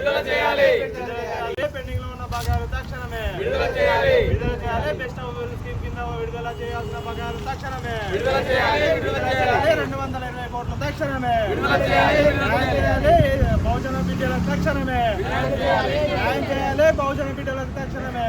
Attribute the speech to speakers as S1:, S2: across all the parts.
S1: విడుదల చేయాలి.
S2: పెండింగ్లో ఉన్న బకాయిలు తక్షణమే.
S1: విడుదల చేయాలి.
S2: విడుదల చేయాలి. బెస్ట్ అవైలబుల్ స్కీమ్ కింద విడుదల చేయాల్సిన బకాయిలు తక్షణమే.
S1: విడుదల చేయాలి. విడుదల చేయాలి.
S2: రెండు వందల ఇరవై కోట్ల తక్షణమే.
S1: విడుదల చేయాలి.
S2: బహుజన బిడ్డలకు తక్షణమే. న్యాయం చేయాలి. బహుజన బిడ్డలకు తక్షణమే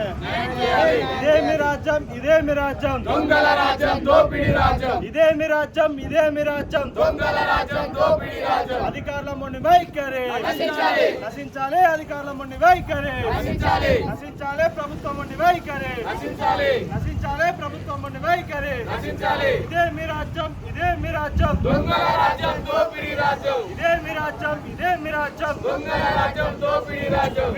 S2: ఇదే మీ రాజ్యం ఇదే మీ రాజ్యం.
S1: దొంగల రాజ్యం దోపిడీ రాజ్యం.
S2: ఇదే మీ రాజ్యం ఇదే మీ రాజ్యం.
S1: దొంగల రాజ్యం దోపిడీ రాజ్యం.
S2: అధికారుల మొండి వైఖరి.
S1: నశించాలి.
S2: నశించాలి అధికారుల మొండి వైఖరి.
S1: నశించాలి.
S2: నశించాలి ప్రభుత్వం మొండి వైఖరి.
S1: నశించాలి.
S2: నశించాలి ప్రభుత్వం మొండి వైఖరి.
S1: నశించాలి.
S2: ఇదే మీ రాజ్యం ఇదే మీ రాజ్యం.
S1: దొంగల రాజ్యం దోపిడీ రాజ్యం.
S2: ఇదే మీ రాజ్యం ఇదే మీ రాజ్యం.
S1: దొంగల రాజ్యం దోపిడీ రాజ్యం.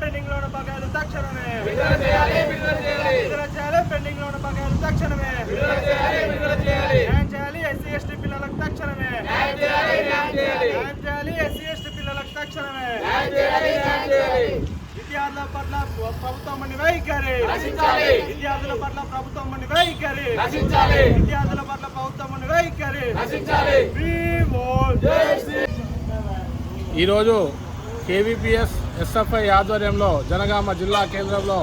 S2: పెండింగ్లో ఉన్న బకాయిలు తక్షణమే
S1: విడుదల చేయాలి విడుదల చేయాలి
S2: విడుదల చేయాలి పెండింగ్లో ఉన్న బకాయిలు తక్షణమే
S1: విడుదల చేయాలి విడుదల చేయాలి
S2: న్యాయం చేయాలి ఎస్సీ ఎస్టీ పిల్లలకు తక్షణమే
S1: న్యాయం చేయాలి న్యాయం చేయాలి
S2: న్యాయం చేయాలి ఎస్సీ ఎస్టీ పిల్లలకు తక్షణమే
S1: న్యాయం చేయాలి న్యాయం చేయాలి
S2: విద్యార్థుల పట్ల ప్రభుత్వం వైఖరి. విద్యార్థుల పట్ల ప్రభుత్వం వైఖరి
S1: నశించాలి
S2: విద్యార్థుల పట్ల ప్రభుత్వం అని వైఖరి
S1: నశించాలి
S3: ఈరోజు కేవీపీఎస్ ఎస్ఎఫ్ఐ ఆధ్వర్యంలో జనగామ జిల్లా కేంద్రంలో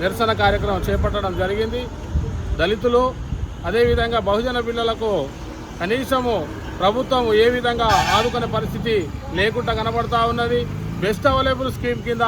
S3: నిరసన కార్యక్రమం చేపట్టడం జరిగింది. దళితులు అదేవిధంగా బహుజన పిల్లలకు కనీసము ప్రభుత్వం ఏ విధంగా ఆదుకునే పరిస్థితి లేకుండా కనబడతా ఉన్నది. బెస్ట్ అవైలబుల్ స్కీమ్ కింద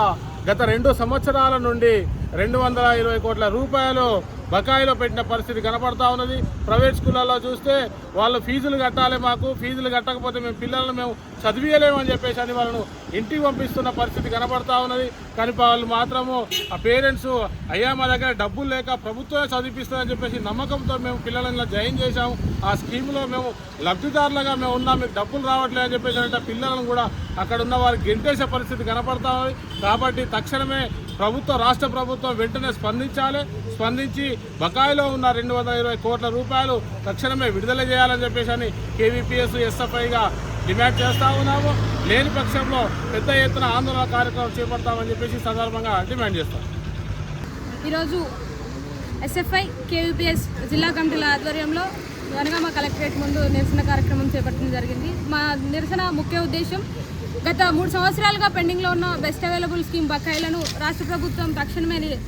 S3: గత రెండు సంవత్సరాల నుండి రెండు వందల ఇరవై కోట్ల రూపాయలు బకాయిలో పెట్టిన పరిస్థితి కనపడతా ఉన్నది. ప్రైవేట్ స్కూళ్ళల్లో చూస్తే వాళ్ళు ఫీజులు కట్టాలి మాకు ఫీజులు కట్టకపోతే మేము పిల్లలను మేము చదివియలేము చెప్పేసి అని వాళ్ళను ఇంటికి పంపిస్తున్న పరిస్థితి కనపడతా ఉన్నది. కానీ వాళ్ళు మాత్రము ఆ పేరెంట్స్ అయ్యా మా దగ్గర డబ్బులు లేక ప్రభుత్వమే చదివిపిస్తుందని చెప్పేసి నమ్మకంతో మేము పిల్లలను ఇలా జాయిన్ చేశాము. ఆ స్కీమ్లో మేము లబ్ధిదారులుగా మేము ఉన్నాం మీకు డబ్బులు రావట్లేదు అని చెప్పేసి అంటే పిల్లలను కూడా అక్కడ ఉన్న వారికి గెంటేసే పరిస్థితి కనపడతా ఉంది. కాబట్టి తక్షణమే ప్రభుత్వ రాష్ట్ర ప్రభుత్వం వెంటనే స్పందించాలి. స్పందించి బకాయిలో ఉన్న రెండు వందల ఇరవై కోట్ల రూపాయలు తక్షణమే విడుదల చేయాలని చెప్పేసి అని కేవీపీఎస్ ఎస్ఎఫ్ఐగా డిమాండ్ చేస్తా ఉన్నాము. లేని పక్షంలో పెద్ద ఎత్తున ఆందోళన కార్యక్రమం చేపడతామని చెప్పేసి సందర్భంగా డిమాండ్ చేస్తాం.
S4: ఈరోజు ఎస్ఎఫ్ఐ కేవీపీఎస్ జిల్లా కమిటీల ఆధ్వర్యంలో జనగామ కలెక్టరేట్ ముందు నిరసన కార్యక్రమం చేపట్టడం జరిగింది. మా నిరసన ముఖ్య ఉద్దేశం గత మూడు సంవత్సరాలుగా పెండింగ్లో ఉన్న బెస్ట్ అవైలబుల్ స్కీమ్ బకాయిలను రాష్ట్ర ప్రభుత్వం తక్షణమే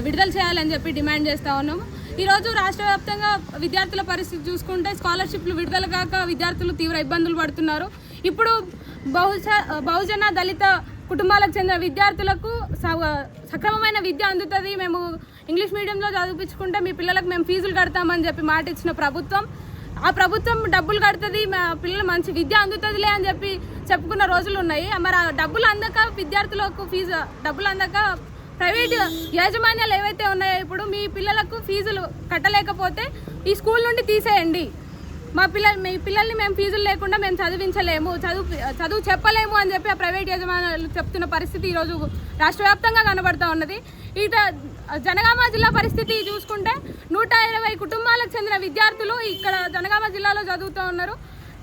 S4: విడుదల చేయాలని చెప్పి డిమాండ్ చేస్తూ ఉన్నాము. ఈరోజు రాష్ట్ర వ్యాప్తంగా విద్యార్థుల పరిస్థితి చూసుకుంటే స్కాలర్షిప్లు విడుదల కాక విద్యార్థులు తీవ్ర ఇబ్బందులు పడుతున్నారు. ఇప్పుడు బహుజ బహుజన దళిత కుటుంబాలకు చెందిన విద్యార్థులకు స- సక్రమమైన విద్య అందుతుంది. మేము ఇంగ్లీష్ మీడియంలో చదివించుకుంటే మీ పిల్లలకు మేము ఫీజులు కడతామని చెప్పి మాట ఇచ్చిన ప్రభుత్వం. ఆ ప్రభుత్వం డబ్బులు కడుతుంది మా పిల్లలు మంచి విద్య అందుతుందిలే అని చెప్పి చెప్పుకున్న రోజులు ఉన్నాయి. మరి ఆ డబ్బులు అందక విద్యార్థులకు ఫీజు డబ్బులు అందక ప్రైవేట్ యాజమాన్యాలు ఏవైతే ఉన్నాయో ఇప్పుడు మీ పిల్లలకు ఫీజులు కట్టలేకపోతే ఈ స్కూల్ నుండి తీసేయండి. మా పిల్లలు మీ పిల్లల్ని మేము ఫీజులు లేకుండా మేము చదివించలేము చదువు చదువు చెప్పలేము అని చెప్పి ఆ ప్రైవేట్ యజమానులు చెప్తున్న పరిస్థితి ఈరోజు రాష్ట్ర వ్యాప్తంగా కనబడతా ఉన్నది. ఇట జనగామ జిల్లా పరిస్థితి చూసుకుంటే నూట కుటుంబాలకు చెందిన విద్యార్థులు ఇక్కడ జనగామ జిల్లాలో చదువుతూ ఉన్నారు.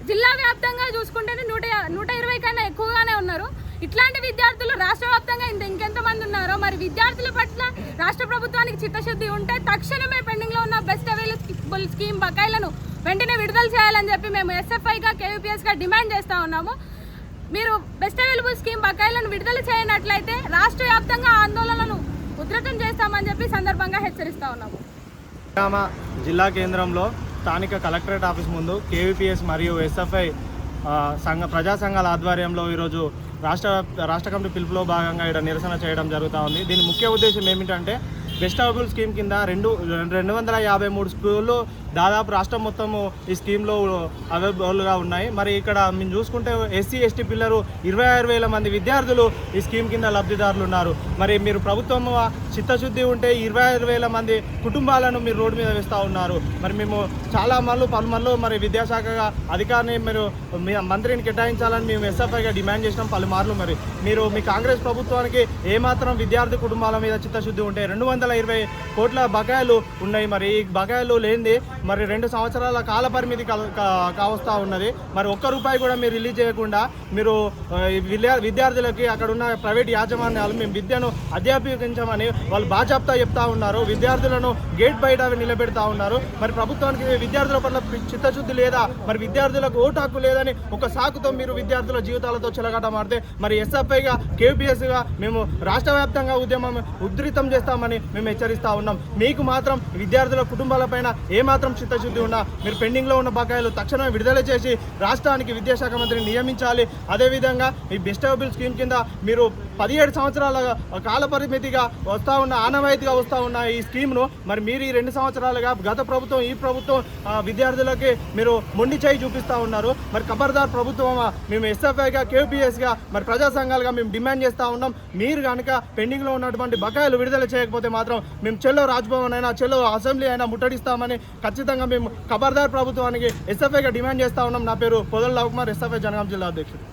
S4: జిల్లా వ్యాప్తంగా చూసుకుంటేనే నూట నూట ఇరవై కన్నా ఎక్కువగానే ఉన్నారు. ఇట్లాంటి విద్యార్థులు రాష్ట్ర వ్యాప్తంగా ఇంత ఇంకెంతమంది ఉన్నారో మరి విద్యార్థుల పట్ల రాష్ట్ర ప్రభుత్వానికి చిత్తశుద్ధి ఉంటే తక్షణమే పెండింగ్లో ఉన్న బెస్ట్ అవైలబుల్ స్కీమ్ బకాయిలను వెంటనే విడుదల చేయాలని చెప్పి మేము ఎస్ఎఫ్ఐగా కేవీపీఎస్గా డిమాండ్ చేస్తూ ఉన్నాము. మీరు బెస్ట్ అవైలబుల్ స్కీమ్ బకాయిలను విడుదల చేయనట్లయితే రాష్ట్ర వ్యాప్తంగా ఆందోళనలను ఉధృతం చేస్తామని చెప్పి సందర్భంగా హెచ్చరిస్తూ ఉన్నాము.
S2: జనగామ జిల్లా కేంద్రంలో స్థానిక కలెక్టరేట్ ఆఫీస్ ముందు కేవీపీఎస్ మరియు ఎస్ఎఫ్ఐ సంఘ ప్రజా సంఘాల ఆధ్వర్యంలో ఈరోజు రాష్ట్ర రాష్ట్ర కమిటీ పిలుపులో భాగంగా ఇక్కడ నిరసన చేయడం జరుగుతూ ఉంది. దీని ముఖ్య ఉద్దేశం ఏమిటంటే బెస్ట్ అవైలబుల్ స్కీమ్ కింద రెండు రెండు వందల యాభై మూడు స్కూళ్ళు దాదాపు రాష్ట్రం మొత్తము ఈ స్కీమ్లో అవైలబుల్గా ఉన్నాయి. మరి ఇక్కడ మేము చూసుకుంటే ఎస్సీ ఎస్టీ పిల్లలు ఇరవై ఆరు వేల మంది విద్యార్థులు ఈ స్కీమ్ కింద లబ్ధిదారులు ఉన్నారు. మరి మీరు ప్రభుత్వం చిత్తశుద్ధి ఉంటే ఇరవై ఐదు వేల మంది కుటుంబాలను మీరు రోడ్డు మీద వేస్తూ ఉన్నారు. మరి మేము చాలా మళ్ళు పలుమార్లు మరి విద్యాశాఖగా అధికారిని మీరు మీ మంత్రిని కేటాయించాలని మేము ఎస్ఎఫ్ఐగా డిమాండ్ చేసినాం పలుమార్లు మరి. మీరు మీ కాంగ్రెస్ ప్రభుత్వానికి ఏమాత్రం విద్యార్థి కుటుంబాల మీద చిత్తశుద్ధి ఉంటే రెండు వందల ఇరవై కోట్ల బకాయిలు ఉన్నాయి మరి. ఈ బకాయిలు లేనిది మరి రెండు సంవత్సరాల కాల పరిమితి కల- కా- కావస్తా ఉన్నది. మరి ఒక్క రూపాయి కూడా మీరు రిలీజ్ చేయకుండా మీరు ఈ విద్యా విద్యార్థులకి అక్కడ ఉన్న ప్రైవేట్ యాజమాన్యాలు మేము విద్యను అధ్యాపించమని వాళ్ళు బాజాప్తా చెప్తా ఉన్నారు. విద్యార్థులను గేట్ బయట నిలబెడతా ఉన్నారు. మరి ప్రభుత్వానికి విద్యార్థుల పట్ల చిత్తశుద్ధి లేదా? మరి విద్యార్థులకు ఓటాకు లేదని ఒక సాకుతో మీరు విద్యార్థుల జీవితాలతో చెలగాట మారితే మరి ఎస్ఎఫ్ఐగా కేపీఎస్గా మేము రాష్ట్ర వ్యాప్తంగా ఉద్యమం ఉధృతం చేస్తామని మేము హెచ్చరిస్తా ఉన్నాం. మీకు మాత్రం విద్యార్థుల కుటుంబాలపైన ఏమాత్రం చిత్తశుద్ధి ఉన్నా మీరు పెండింగ్లో ఉన్న బకాయిలు తక్షణమే విడుదల చేసి రాష్ట్రానికి విద్యాశాఖ మంత్రిని నియమించాలి. అదేవిధంగా ఈ బెస్ట్ అవైలబుల్ స్కీమ్ కింద మీరు పదిహేడు సంవత్సరాల కాల పరిమితిగా వస్తా వస్తూ ఉన్న ఆనవాయితీగా వస్తూ ఉన్న ఈ స్కీమ్ను మరి మీరు ఈ రెండు సంవత్సరాలుగా గత ప్రభుత్వం ఈ ప్రభుత్వం విద్యార్థులకి మీరు మొండి చేయి చూపిస్తూ ఉన్నారు. మరి ఖబర్దార్ ప్రభుత్వమా మేము ఎస్ఎఫ్ఐగా కేపీఎస్గా మరి ప్రజా సంఘాలుగా మేము డిమాండ్ చేస్తూ ఉన్నాం. మీరు కనుక పెండింగ్లో ఉన్నటువంటి బకాయిలు విడుదల చేయకపోతే మాత్రం మేము చెల్లో రాజ్భవన్ అయినా చెల్లో అసెంబ్లీ అయినా ముట్టడిస్తామని ఖచ్చితంగా మేము ఖబర్దార్ ప్రభుత్వానికి ఎస్ఎఫ్ఐగా డిమాండ్ చేస్తూ ఉన్నాం. నా పేరు పొదల లవకుమార్ ఎస్ఎఫ్ఐ జనగాం జిల్లా అధ్యక్షుడు.